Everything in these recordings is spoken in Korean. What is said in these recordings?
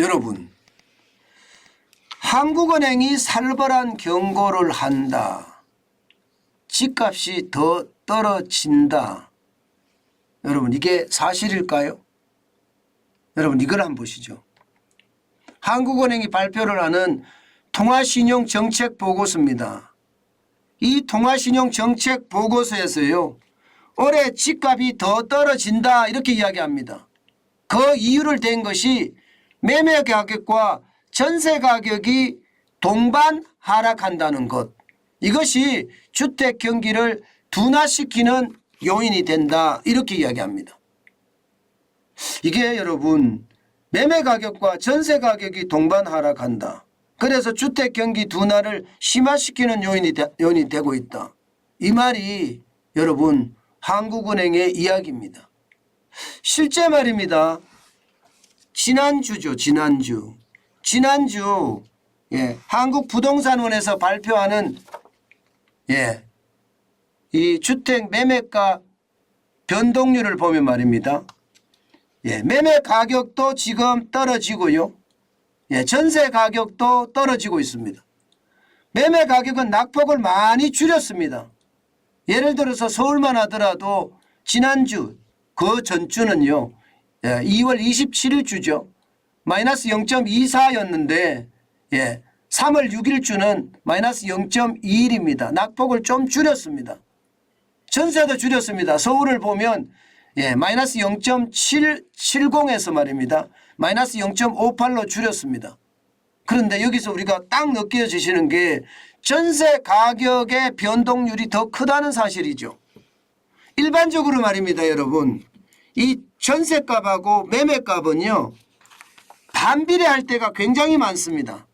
여러분, 한국은행이 살벌한 경고를 한다. 집값이 더 떨어진다. 여러분, 이게 사실일까요? 여러분, 이걸 한번 보시죠. 한국은행이 발표를 하는 통화신용 정책 보고서입니다. 이 통화신용 정책 보고서에서요, 올해 집값이 더 떨어진다 이렇게 이야기합니다. 그 이유를 댄 것이 매매 가격과 전세 가격이 동반 하락한다는 것. 이것이 주택 경기를 둔화시키는 요인이 된다 이렇게 이야기합니다. 이게 여러분 매매 가격과 전세 가격이 동반 하락한다. 그래서 주택 경기 둔화를 심화시키는 요인이, 되, 요인이 되고 있다. 이 말이 여러분 한국은행의 이야기입니다. 실제 말입니다. 지난주죠, 지난주. 지난주 예, 한국 부동산원에서 발표하는 예, 이 주택 매매가 변동률을 보면 말입니다. 예, 매매 가격도 지금 떨어지고요. 예, 전세 가격도 떨어지고 있습니다. 매매 가격은 낙폭을 많이 줄였습니다. 예를 들어서 서울만 하더라도 지난주 그 전주는요. 예, 2월 27일 주죠. 마이너스 0.24였는데 예, 3월 6일 주는 마이너스 0.21입니다. 낙폭을 좀 줄였습니다. 전세도 줄였습니다. 서울을 보면 예, 마이너스 0.770에서 말입니다. 마이너스 0.58로 줄였습니다. 그런데 여기서 우리가 딱 느껴지시는 게 전세 가격의 변동률이 더 크다는 사실이죠. 일반적으로 말입니다, 여러분. 이 전세값하고 매매값은요, 반비례할 때가 굉장히 많습니다.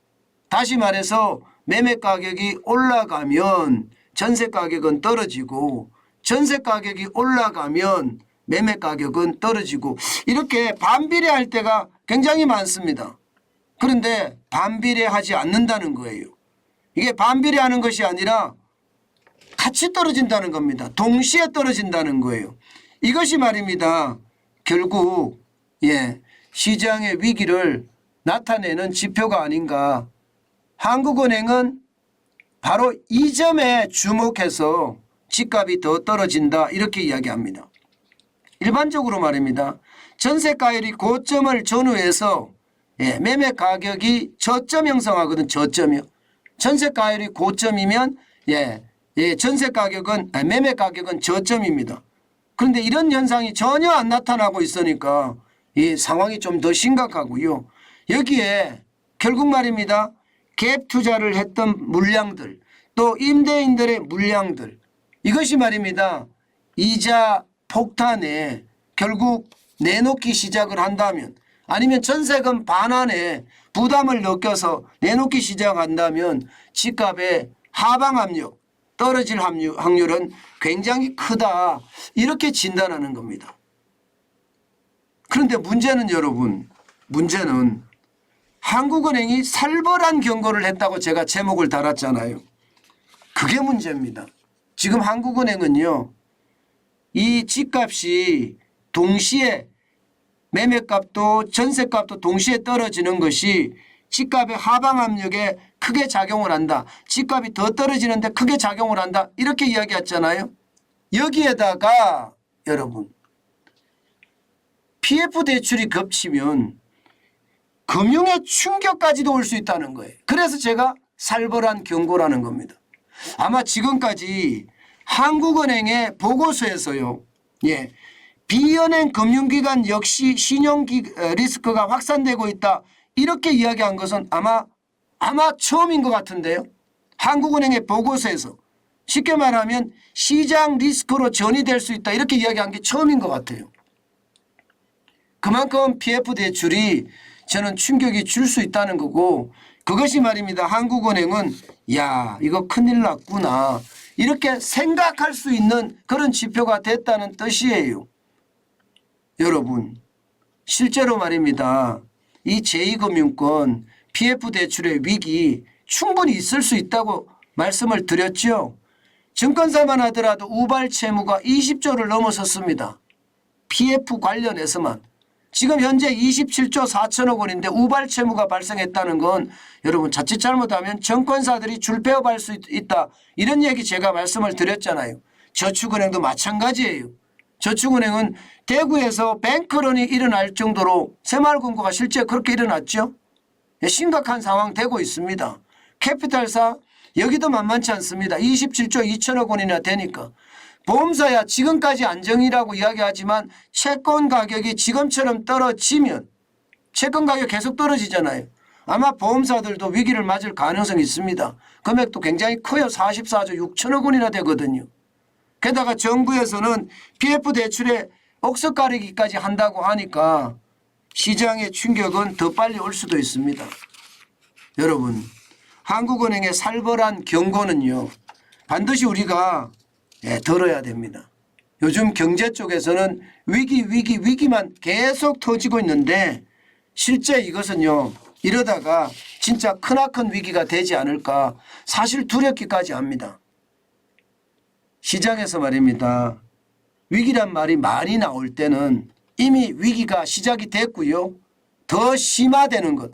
다시 말해서 매매 가격이 올라가면 전세 가격은 떨어지고 전세 가격이 올라가면 매매 가격은 떨어지고 이렇게 반비례할 때가 굉장히 많습니다. 그런데 반비례하지 않는다는 거예요. 이게 반비례하는 것이 아니라 같이 떨어진다는 겁니다. 동시에 떨어진다는 거예요. 이것이 말입니다. 결국 예 시장의 위기를 나타내는 지표가 아닌가. 한국은행은 바로 이 점에 주목해서 집값이 더 떨어진다 이렇게 이야기합니다. 일반적으로 말입니다. 전세가율이 고점을 전후해서 예, 매매 가격이 저점 형성하거든 저점이요. 전세가율이 고점이면 예, 예, 전세 가격은 아, 매매 가격은 저점입니다. 그런데 이런 현상이 전혀 안 나타나고 있으니까 이 상황이 좀 더 심각하고요. 여기에 결국 말입니다. 갭 투자를 했던 물량들 또 임대인들의 물량들 이것이 말입니다. 이자 폭탄에 결국 내놓기 시작을 한다면 아니면 전세금 반환에 부담을 느껴서 내놓기 시작한다면 집값의 하방 압력 떨어질 확률- 확률은 굉장히 크다 이렇게 진단하는 겁니다. 그런데 문제는 여러분 문제는 한국은행이 살벌한 경고를 했다고 제가 제목을 달았잖아요. 그게 문제입니다. 지금 한국은행은요. 이 집값이 동시에 매매값도 전세값도 동시에 떨어지는 것이 집값의 하방 압력에 크게 작용을 한다. 집값이 더 떨어지는데 크게 작용을 한다. 이렇게 이야기했잖아요. 여기에다가 여러분 PF 대출이 겹치면 금융의 충격까지도 올 수 있다는 거예요. 그래서 제가 살벌한 경고라는 겁니다. 아마 지금까지 한국은행의 보고서에서요. 예. 비은행 금융기관 역시 신용 기- 어, 리스크가 확산되고 있다. 이렇게 이야기한 것은 아마 아마 처음인 것 같은데요. 한국은행의 보고서에서 쉽게 말하면 시장 리스크로 전이될 수 있다. 이렇게 이야기한 게 처음인 것 같아요. 그만큼 PF 대출이 저는 충격이 줄 수 있다는 거고 그것이 말입니다. 한국은행은 야 이거 큰일 났구나 이렇게 생각할 수 있는 그런 지표가 됐다는 뜻이에요. 여러분 실제로 말입니다. 이 제2금융권 PF 대출의 위기 충분히 있을 수 있다고 말씀을 드렸죠. 증권사만 하더라도 우발 채무가 20조를 넘어섰습니다. PF 관련해서만 지금 현재 27조 4천억 원인데 우발 채무가 발생했다는 건 여러분 자칫 잘못하면 정권사들이 줄 빼어갈 수 있- 있다. 이런 얘기 제가 말씀을 드렸잖아요. 저축은행도 마찬가지예요. 저축은행은 대구에서 뱅크런이 일어날 정도로 새마을금고가 실제 그렇게 일어났죠. 예, 심각한 상황 되고 있습니다. 캐피탈사 여기도 만만치 않습니다. 27조 2천억 원이나 되니까. 보험사야 지금까지 안정이라고 이야기하지만 채권 가격이 지금처럼 떨어지면 채권 가격 계속 떨어지잖아요. 아마 보험사들도 위기를 맞을 가능성이 있습니다. 금액도 굉장히 커요. 44조 6천억 원이나 되거든요. 게다가 정부에서는 PF 대출에 억석 가리기까지 한다고 하니까 시장의 충격은 더 빨리 올 수도 있습니다. 여러분, 한국은행의 살벌한 경고는요, 반드시 우리가 예, 들어야 됩니다. 요즘 경제 쪽에서는 위기, 위기, 위기만 계속 터지고 있는데 실제 이것은요, 이러다가 진짜 크나큰 위기가 되지 않을까 사실 두렵기까지 합니다. 시장에서 말입니다. 위기란 말이 많이 나올 때는 이미 위기가 시작이 됐고요. 더 심화되는 것,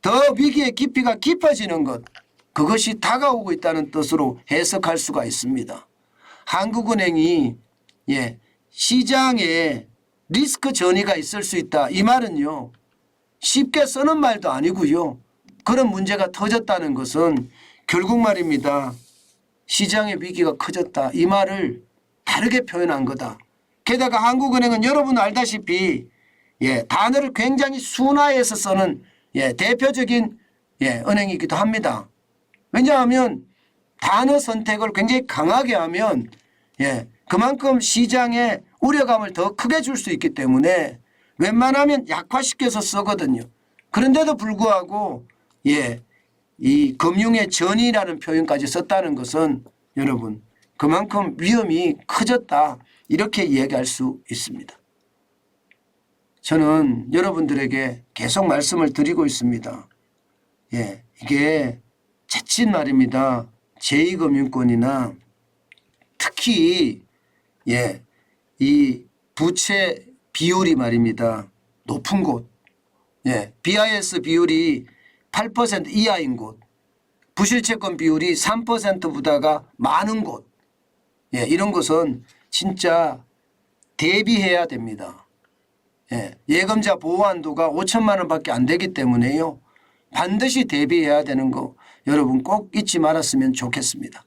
더 위기의 깊이가 깊어지는 것, 그것이 다가오고 있다는 뜻으로 해석할 수가 있습니다. 한국은행이 예, 시장에 리스크 전이가 있을 수 있다. 이 말은요. 쉽게 쓰는 말도 아니고요. 그런 문제가 터졌다는 것은 결국 말입니다. 시장의 위기가 커졌다. 이 말을 다르게 표현한 거다. 게다가 한국은행은 여러분 알다시피 예, 단어를 굉장히 순화해서 쓰는 예, 대표적인 예, 은행이기도 합니다. 왜냐하면 단어 선택을 굉장히 강하게 하면 예, 그만큼 시장에 우려감을 더 크게 줄 수 있기 때문에 웬만하면 약화시켜서 쓰거든요. 그런데도 불구하고 예, 이 금융의 전이라는 표현까지 썼다는 것은 여러분 그만큼 위험이 커졌다 이렇게 이야기할 수 있습니다. 저는 여러분들에게 계속 말씀을 드리고 있습니다. 예, 이게 자칫 말입니다. 제2금융권이나 특히 예, 이 부채 비율이 말입니다. 높은 곳, 예, BIS 비율이 8% 이하인 곳, 부실채권 비율이 3%보다가 많은 곳, 예, 이런 것은 진짜 대비해야 됩니다. 예, 예금자 보호 한도가 5천만 원밖에 안 되기 때문에요. 반드시 대비해야 되는 거 여러분 꼭 잊지 말았으면 좋겠습니다.